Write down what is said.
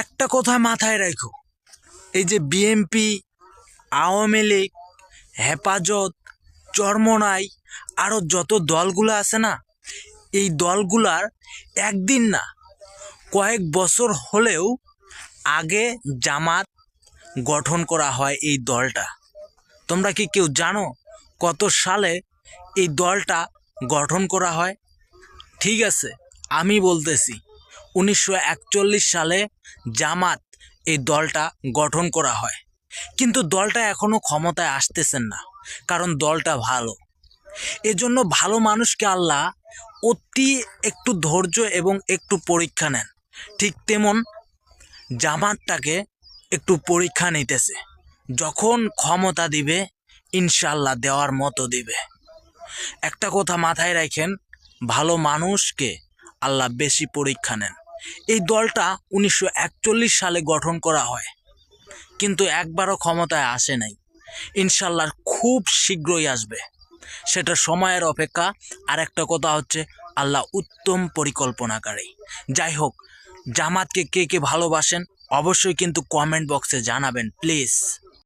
একটা কথা মাথায় রাখো। এই যে বিএমপি আওয়ামী লীগ, হেফাজত, চরমনাই আরও যত দলগুলো আছে না, এই দলগুলার একদিন না, কয়েক বছর হলেও আগে জামাত গঠন করা হয় এই দলটা। তোমরা কি কেউ জানো কত সালে এই দলটা গঠন করা হয়? ঠিক আছে, আমি বলতেছি। উনিশশো একচল্লিশ সালে জামাত এই দলটা গঠন করা হয়। কিন্তু দলটা এখনও ক্ষমতায় আসতেছেন না, কারণ দলটা ভালো। এজন্য ভালো মানুষকে আল্লাহ অতি একটু ধৈর্য এবং একটু পরীক্ষা নেন। ঠিক তেমন জামাতটাকে একটু পরীক্ষা নিতেছে। যখন ক্ষমতা দিবে ইনশাল্লাহ দেওয়ার মতো দিবে। একটা কথা মাথায় রাখেন, ভালো মানুষকে আল্লাহ বেশি পরীক্ষা নেন। এই দলটা উনিশশো একচল্লিশ সালে গঠন করা হয়। কিন্তু একবারও ক্ষমতায় আসে নাই। ইনশাল্লাহ খুব শীঘ্রই আসবে। সেটা সময়ের অপেক্ষা। আর একটা কথা হচ্ছে, আল্লাহ উত্তম পরিকল্পনাকারী। যাই হোক, জামাতকে কে কে ভালোবাসেন, অবশ্যই কিন্তু কমেন্ট বক্সে জানাবেন, প্লিজ।